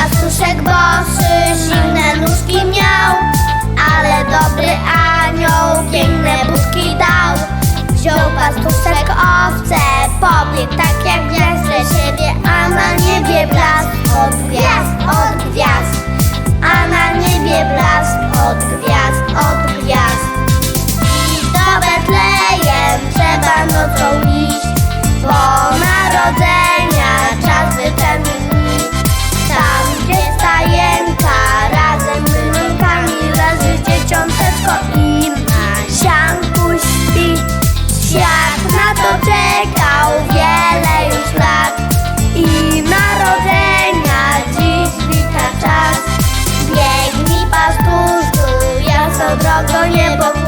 pastuszek bosy Zimne nóżki miał Ale dobry anioł Piękne buźki dał. Wziął pastuszek czekał wiele już lat i narodzenia dziś wita czas. Biegnij pastuszku, jasną drogą niebo